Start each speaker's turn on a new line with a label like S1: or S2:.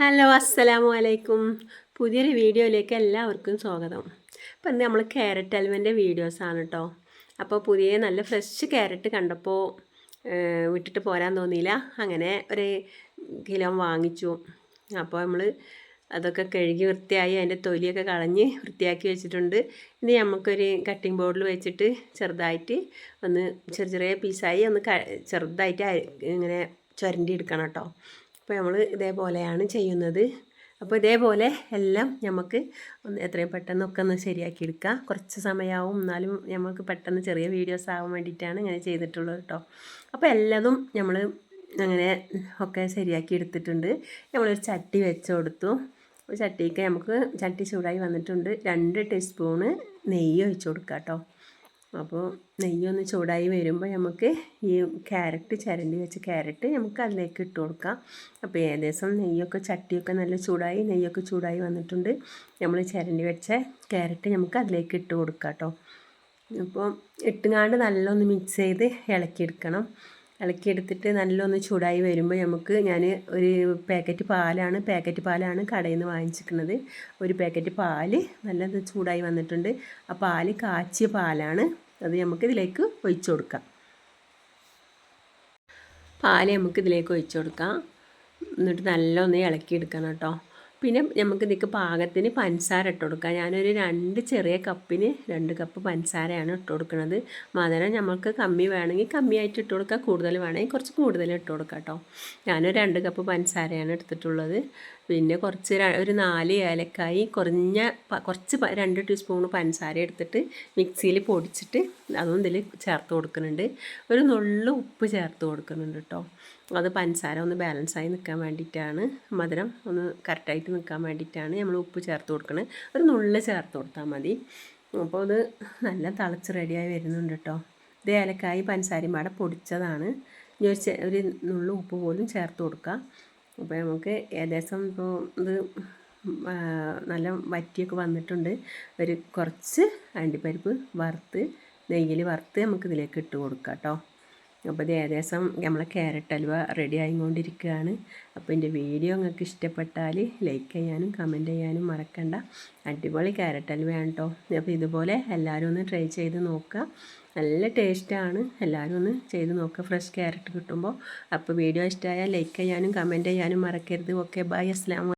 S1: Hello അസ്സലാമു അലൈക്കും പുതിയൊരു വീഡിയോയിലേക്ക് എല്ലാവർക്കും സ്വാഗതം. അപ്പോൾ ഇന്ന് നമ്മൾ ക്യാരറ്റ് അൽവന്റെ വീഡിയോസാണ് കേട്ടോ അപ്പോൾ പുതിയ നല്ല ഫ്രഷ് ക്യാരറ്റ് കണ്ടപ്പോൾ വിട്ടിട്ട് പോരാൻ തോന്നിയില്ല. അങ്ങനെ ഒരു കിലോ വാങ്ങിച്ചു. അപ്പോൾ നമ്മൾ അതൊക്കെ കഴുകി വൃത്തിയായി അതിന്റെ തൊലിയൊക്കെ കളഞ്ഞ് വൃത്തിയാക്കി വെച്ചിട്ടുണ്ട്. ഇനി നമുക്കൊരു കട്ടിംഗ് ബോർഡിൽ വെച്ചിട്ട് ചെറുതായിട്ട് ഒന്ന് ചെറിയ ചെറിയ പീസായി ഒന്ന് ചെറുതായിട്ട് ഇങ്ങനെ ചുരണ്ടി എടുക്കണം കേട്ടോ അപ്പോൾ നമ്മൾ ഇതേപോലെയാണ് ചെയ്യുന്നത്. അപ്പോൾ ഇതേപോലെ എല്ലാം നമുക്ക് ഒന്ന് എത്രയും പെട്ടെന്നൊക്കെ ഒന്ന് ശരിയാക്കി എടുക്കുക കുറച്ച് സമയമാവും എന്നാലും നമുക്ക് പെട്ടെന്ന് ചെറിയ വീഡിയോസ് ആവാൻ വേണ്ടിയിട്ടാണ് ഇങ്ങനെ ചെയ്തിട്ടുള്ളത് കേട്ടോ അപ്പോൾ എല്ലാതും നമ്മൾ അങ്ങനെ ഒക്കെ ശരിയാക്കി എടുത്തിട്ടുണ്ട്. നമ്മളൊരു ചട്ടി വെച്ച് കൊടുത്തു. ഒരു ചട്ടിക്ക് നമുക്ക് ചട്ടി ചൂടായി വന്നിട്ടുണ്ട്. രണ്ട് ടീസ്പൂണ് നെയ്യ് ഒഴിച്ച് കൊടുക്കാം കേട്ടോ അപ്പോൾ നെയ്യൊന്ന് ചൂടായി വരുമ്പോൾ നമുക്ക് ഈ ക്യാരറ്റ് ചിരണ്ടി വെച്ച ക്യാരറ്റ് നമുക്ക് അതിലേക്ക് ഇട്ട് കൊടുക്കാം. അപ്പോൾ ഏകദേശം നെയ്യൊക്കെ ചട്ടിയൊക്കെ നല്ല ചൂടായി നെയ്യൊക്കെ ചൂടായി വന്നിട്ടുണ്ട്. നമ്മൾ ചിരണ്ടി വെച്ച ക്യാരറ്റ് നമുക്ക് അതിലേക്ക് ഇട്ട് കൊടുക്കാം കേട്ടോ. അപ്പോൾ ഇട്ടുങ്ങാണ്ട് നല്ലൊന്ന് മിക്സ് ചെയ്ത് ഇളക്കിയെടുക്കണം. ഇളക്കിയെടുത്തിട്ട് നല്ലൊന്ന് ചൂടായി വരുമ്പോൾ നമുക്ക് ഞാൻ ഒരു പാക്കറ്റ് പാലാണ് പാക്കറ്റ് പാലാണ് കടയിൽ നിന്ന് വാങ്ങിച്ചിരിക്കുന്നത്. ഒരു പാക്കറ്റ് പാൽ നല്ല ചൂടായി വന്നിട്ടുണ്ട്. ആ പാൽ കാച്ചിയ പാലാണ്. അത് നമുക്ക് ഇതിലേക്ക് ഒഴിച്ചു കൊടുക്കാം. പാൽ നമുക്ക് ഇതിലേക്ക് ഒഴിച്ചു കൊടുക്കാം. എന്നിട്ട് നല്ലൊന്ന് ഇളക്കിയെടുക്കണം കേട്ടോ. പിന്നെ നമുക്ക് ഇതിക്ക് പാകത്തിന് പഞ്ചസാര ഇട്ട് കൊടുക്കാം. ഞാനൊരു രണ്ട് ചെറിയ കപ്പിന് രണ്ട് കപ്പ് പഞ്ചസാരയാണ് ഇട്ട് കൊടുക്കുന്നത് മധുരം നമുക്ക് കമ്മി വേണമെങ്കിൽ കമ്മിയായിട്ട് ഇട്ട് കൊടുക്കാം. കൂടുതൽ വേണമെങ്കിൽ കുറച്ച് കൂടുതൽ ഇട്ട് കൊടുക്കാം കേട്ടോ ഞാനൊരു രണ്ട് കപ്പ് പഞ്ചസാരയാണ് എടുത്തിട്ടുള്ളത്. പിന്നെ കുറച്ച് ഒരു നാല് ഏലക്കായി കുറഞ്ഞ കുറച്ച് രണ്ട് ടീസ്പൂൺ പഞ്ചസാര എടുത്തിട്ട് മിക്സിയിൽ പൊടിച്ചിട്ട് അതും ഇതിൽ ചേർത്ത് കൊടുക്കുന്നുണ്ട്. ഒരു നുള്ളു ഉപ്പ് ചേർത്ത് കൊടുക്കുന്നുണ്ട് കേട്ടോ അത് പഞ്ചസാര ഒന്ന് ബാലൻസായി നിൽക്കാൻ വേണ്ടിയിട്ടാണ്. മധുരം ഒന്ന് കറക്റ്റായിട്ട് നിൽക്കാൻ വേണ്ടിയിട്ടാണ് നമ്മൾ ഉപ്പ് ചേർത്ത് കൊടുക്കുന്നത് ഒരു നുള്ളിൽ ചേർത്ത് കൊടുത്താൽ മതി. അപ്പോൾ അത് നല്ല തിളച്ച് റെഡിയായി വരുന്നുണ്ട് കേട്ടോ. ഇത് ഏലക്കായി പഞ്ചസാരയും പാടെ പൊടിച്ചതാണ്. ഇനി ഒരു ഒരു നുള്ളു ഉപ്പ് പോലും ചേർത്ത് കൊടുക്കുക അപ്പോൾ നമുക്ക് ഏകദേശം ഇപ്പോൾ ഇത് നല്ല വറ്റിയൊക്കെ വന്നിട്ടുണ്ട്. ഒരു കുറച്ച് അണ്ടിപ്പരിപ്പ് വറുത്ത് നെയ്യിൽ വറുത്ത് നമുക്ക് ഇതിലേക്ക് ഇട്ട് കൊടുക്കാം കേട്ടോ. അപ്പോൾ ഏകദേശം നമ്മളെ ക്യാരറ്റ് അലുവ റെഡി ആയിക്കൊണ്ടിരിക്കുകയാണ്. അപ്പോൾ എന്റെ വീഡിയോ നിങ്ങൾക്ക് ഇഷ്ടപ്പെട്ടാൽ ലൈക്ക് ചെയ്യാനും കമന്റ് ചെയ്യാനും മറക്കണ്ട. അടിപൊളി ക്യാരറ്റ് അലുവയാണ് കേട്ടോ. അപ്പോൾ ഇതുപോലെ എല്ലാവരും ഒന്ന് ട്രൈ ചെയ്ത് നോക്കുക. നല്ല ടേസ്റ്റാണ് എല്ലാവരും ഒന്ന് ചെയ്ത് നോക്കുക. ഫ്രഷ് ക്യാരറ്റ് കിട്ടുമ്പോൾ. അപ്പോൾ വീഡിയോ ഇഷ്ടമായാൽ ലൈക്ക് ചെയ്യാനും കമന്റ് ചെയ്യാനും മറക്കരുത്. ഓക്കെ ബൈ അസ്ലാം